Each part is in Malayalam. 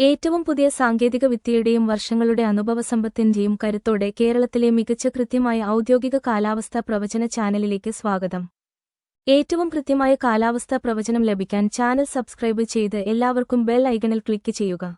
ഏറ്റവും പുതിയ സാങ്കേതിക വിദ്യയുടെയും വർഷങ്ങളുടെ അനുഭവസമ്പത്തിന്റെയും കരുത്തോടെ കേരളത്തിലെ മികച്ച കൃത്യമായ ഔദ്യോഗിക കാലാവസ്ഥാ പ്രവചന ചാനലിലേക്ക് സ്വാഗതം. ഏറ്റവും കൃത്യമായ കാലാവസ്ഥാ പ്രവചനം ലഭിക്കാൻ ചാനൽ സബ്സ്ക്രൈബ് ചെയ്ത് എല്ലാവർക്കും ബെൽ ഐക്കണിൽ ക്ലിക്ക് ചെയ്യുക.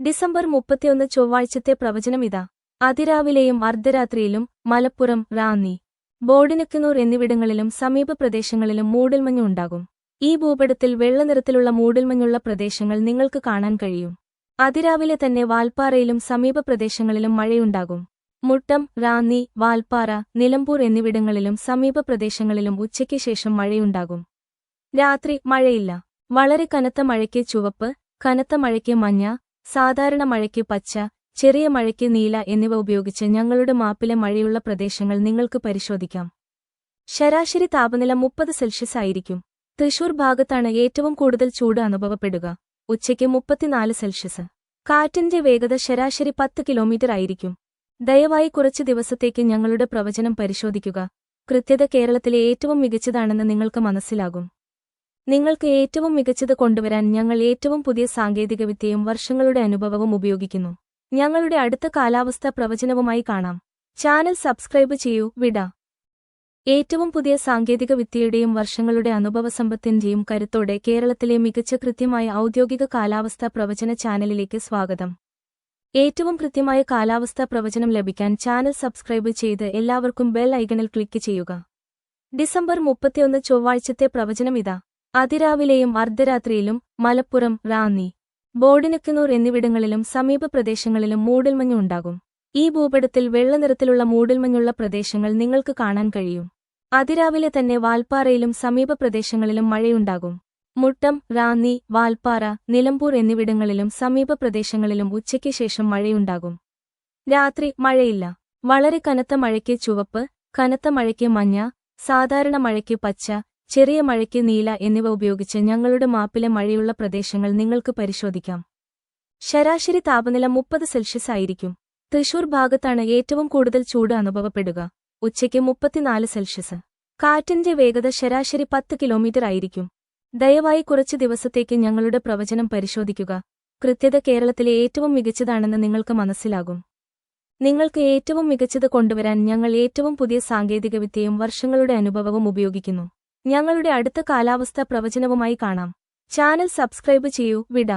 ഡിസംബർ മുപ്പത്തിയൊന്ന് ചൊവ്വാഴ്ചത്തെ പ്രവചനം ഇതാ. അതിരാവിലെയും അർദ്ധരാത്രിയിലും മലപ്പുറം റാന്നി ബോർഡിനക്കുന്നൂർ എന്നിവിടങ്ങളിലും സമീപ പ്രദേശങ്ങളിലും മൂടൽമഞ്ഞുണ്ടാകും. ഈ ഭൂപടത്തിൽ വെള്ളനിറത്തിലുള്ള മൂടൽമഞ്ഞുള്ള പ്രദേശങ്ങൾ നിങ്ങൾക്ക് കാണാൻ കഴിയും. അതിരാവിലെ തന്നെ വാൽപ്പാറയിലും സമീപ പ്രദേശങ്ങളിലും മഴയുണ്ടാകും. മുട്ടം റാന്നി വാൽപ്പാറ നിലമ്പൂർ എന്നിവിടങ്ങളിലും സമീപ പ്രദേശങ്ങളിലും ഉച്ചയ്ക്ക് ശേഷം മഴയുണ്ടാകും. രാത്രി മഴയില്ല. വളരെ കനത്ത മഴയ്ക്ക് ചുവപ്പ് കനത്ത മഴയ്ക്ക് മഞ്ഞ സാധാരണ മഴയ്ക്ക് പച്ച ചെറിയ മഴയ്ക്ക് നീല എന്നിവ ഉപയോഗിച്ച് ഞങ്ങളുടെ മാപ്പിലെ മഴയുള്ള പ്രദേശങ്ങൾ നിങ്ങൾക്ക് പരിശോധിക്കാം. ശരാശരി താപനില മുപ്പത് സെൽഷ്യസ് ആയിരിക്കും. തൃശൂർ ഭാഗത്താണ് ഏറ്റവും കൂടുതൽ ചൂട് അനുഭവപ്പെടുക. ഉച്ചയ്ക്ക് മുപ്പത്തിനാല് സെൽഷ്യസ്. കാറ്റിന്റെ വേഗത ശരാശരി പത്ത് കിലോമീറ്റർ ആയിരിക്കും. ദയവായി കുറച്ച് ദിവസത്തേക്ക് ഞങ്ങളുടെ പ്രവചനം പരിശോധിക്കുക. കൃത്യത കേരളത്തിലെ ഏറ്റവും മികച്ചതാണെന്ന് നിങ്ങൾക്ക് മനസ്സിലാകും. നിങ്ങൾക്ക് ഏറ്റവും മികച്ചത് കൊണ്ടുവരാൻ ഞങ്ങൾ ഏറ്റവും പുതിയ സാങ്കേതികവിദ്യയും വർഷങ്ങളുടെ അനുഭവവും ഉപയോഗിക്കുന്നു. ഞങ്ങളുടെ അടുത്ത കാലാവസ്ഥാ പ്രവചനവുമായി കാണാം. ചാനൽ സബ്സ്ക്രൈബ് ചെയ്യൂ. വിട. ഏറ്റവും പുതിയ സാങ്കേതിക വിദ്യയുടെയും വർഷങ്ങളുടെ അനുഭവസമ്പത്തിന്റെയും കരുത്തോടെ കേരളത്തിലെ മികച്ച കൃത്യമായ ഔദ്യോഗിക കാലാവസ്ഥാ പ്രവചന ചാനലിലേക്ക് സ്വാഗതം. ഏറ്റവും കൃത്യമായ കാലാവസ്ഥാ പ്രവചനം ലഭിക്കാൻ ചാനൽ സബ്സ്ക്രൈബ് ചെയ്ത് എല്ലാവർക്കും ബെൽ ഐക്കണിൽ ക്ലിക്ക് ചെയ്യുക. ഡിസംബർ മുപ്പത്തിയൊന്ന് ചൊവ്വാഴ്ചത്തെ പ്രവചനം ഇതാ. അതിരാവിലെയും അർദ്ധരാത്രിയിലും മലപ്പുറം റാന്നി ബോർഡിനക്കുന്നൂർ എന്നിവിടങ്ങളിലും സമീപ പ്രദേശങ്ങളിലും മൂടൽമഞ്ഞുണ്ടാകും. ഈ ഭൂപടത്തിൽ വെള്ളനിറത്തിലുള്ള മൂടൽമഞ്ഞുള്ള പ്രദേശങ്ങൾ നിങ്ങൾക്ക് കാണാൻ കഴിയും. അതിരാവിലെ തന്നെ വാൽപ്പാറയിലും സമീപ പ്രദേശങ്ങളിലും മഴയുണ്ടാകും. മുട്ടം റാന്നി വാൽപ്പാറ നിലമ്പൂർ എന്നിവിടങ്ങളിലും സമീപ പ്രദേശങ്ങളിലും ഉച്ചയ്ക്ക് ശേഷം മഴയുണ്ടാകും. രാത്രി മഴയില്ല. വളരെ കനത്ത മഴയ്ക്ക് ചുവപ്പ് കനത്ത മഴയ്ക്ക് മഞ്ഞ സാധാരണ മഴയ്ക്ക് പച്ച ചെറിയ മഴയ്ക്ക് നീല എന്നിവ ഉപയോഗിച്ച് ഞങ്ങളുടെ മാപ്പിലെ മഴയുള്ള പ്രദേശങ്ങൾ നിങ്ങൾക്ക് പരിശോധിക്കാം. ശരാശരി താപനില മുപ്പത് സെൽഷ്യസ് ആയിരിക്കും. തൃശൂർ ഭാഗത്താണ് ഏറ്റവും കൂടുതൽ ചൂട് അനുഭവപ്പെടുക. ഉച്ചയ്ക്ക് മുപ്പത്തിനാല് സെൽഷ്യസ്. കാറ്റിന്റെ വേഗത ശരാശരി പത്ത് കിലോമീറ്റർ ആയിരിക്കും. ദയവായി കുറച്ച് ദിവസത്തേക്ക് ഞങ്ങളുടെ പ്രവചനം പരിശോധിക്കുക. കൃത്യത കേരളത്തിലെ ഏറ്റവും മികച്ചതാണെന്ന് നിങ്ങൾക്ക് മനസ്സിലാകും. നിങ്ങൾക്ക് ഏറ്റവും മികച്ചത് കൊണ്ടുവരാൻ ഞങ്ങൾ ഏറ്റവും പുതിയ സാങ്കേതികവിദ്യയും വർഷങ്ങളുടെ അനുഭവവും ഉപയോഗിക്കുന്നു. ഞങ്ങളുടെ അടുത്ത കാലാവസ്ഥാ പ്രവചനവുമായി കാണാം. ചാനൽ സബ്സ്ക്രൈബ് ചെയ്യൂ. വിട.